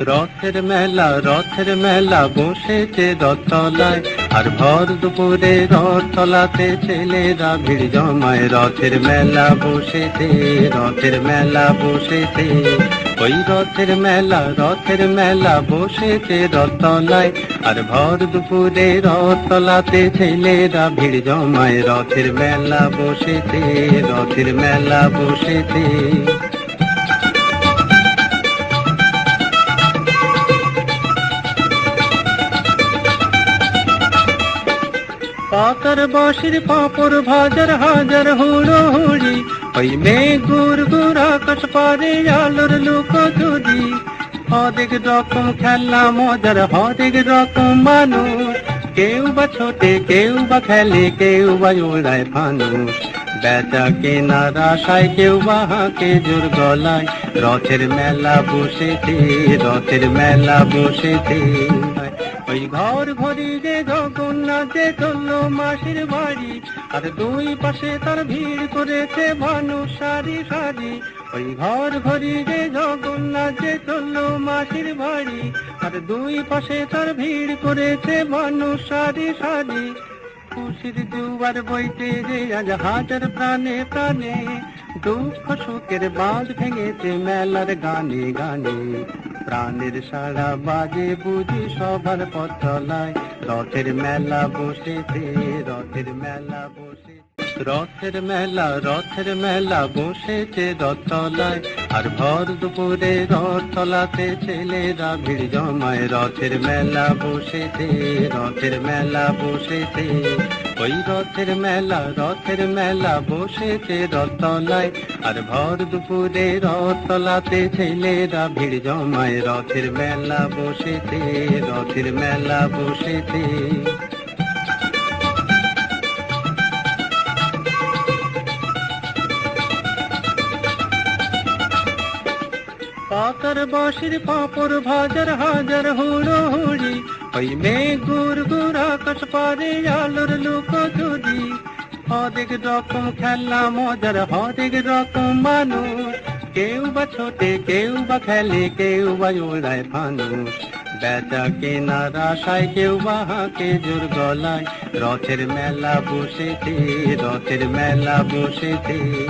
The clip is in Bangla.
রথের মেলা রথের মেলা বসেছে রথতলায়। আর ভর দুপুরে রথতলাতে ছেলেরা ভিড় জমায়। রথের মেলা বসেছে, রথের মেলা বসেছে। ওই রথের মেলা রথের মেলা বসেছে রথতলায়। আর ভর দুপুরে রথতলাতে ছেলেরা ভিড় জমায়। রথের মেলা বসেছে, রথের মেলা বসেছে। পাতার বাঁশির পাপড় ভাজার হাজার হুড়ো হুড়ি। ওই মেঘ গুর গুর আকাশ পারে আলোর লোক যদি। হরেক রকম খেলা মজার হরেক রকম মানুষ। কেউ বা ছোটে, কেউ বা খেলে, কেউ বা ওড়ায় ফানুষ। বেচা কেনার আশায় কেউ বা হাঁকে জোর গলায়। রথের মেলা বসেছে, রথের মেলা বসেছে। ওই ঘর ঘড়ি যে জগন্নাথে চলল মাসির বাড়ি, আর দুই পাশে তার ভিড় করেছে মানুষ সারি সারি। ওই ঘর ঘড়ি যে জগন্নাথে চলল মাসির বাড়ি, আর দুই পাশে তার ভিড় করেছে মানুষ সারি সারি। খুশির দুবার বইতে যে আজ হাজার প্রাণে প্রাণে, দুঃখ সুখের বাঁধ ভেঙেছে মেলার গানে গানে। প্রাণের সারা বাজে বুঝি সবার পথলায় রথের মেলা বসেছে, রথের মেলা বসে রথের মেলা রথের মেলা বসেছে রথতলায়। আর ভর দুপুরে রথ রথতলাতে ছেলেরা ভিড় জমায়, রথের মেলা বসেছে, রথের মেলা বসেছে। ওই রথের মেলা রথের মেলা বসেছে রথতলায়। আর ভর দুপুরে রথ রথতলাতে ছেলেরা ভিড় জমায়, রথের মেলা বসেছে, রথের মেলা বসেছে। পাতার বাঁশির পাপড় ভাজার হাজার হুড়ো হুড়ি। ওই মেঘ গুর গুর আকাশ পারে আলোর লোক যদি। হরেক রকম খেলা মজার হরেক রকম মানুষ। কেউ বা ছোটে, কেউ বা খেলে, কেউ বা ওড়ায় ফানুষ বেচা কেনার আশায় কেউ বা হাঁকে জোর গলায়। রথের মেলা বসেছে, রথের মেলা বসেছে।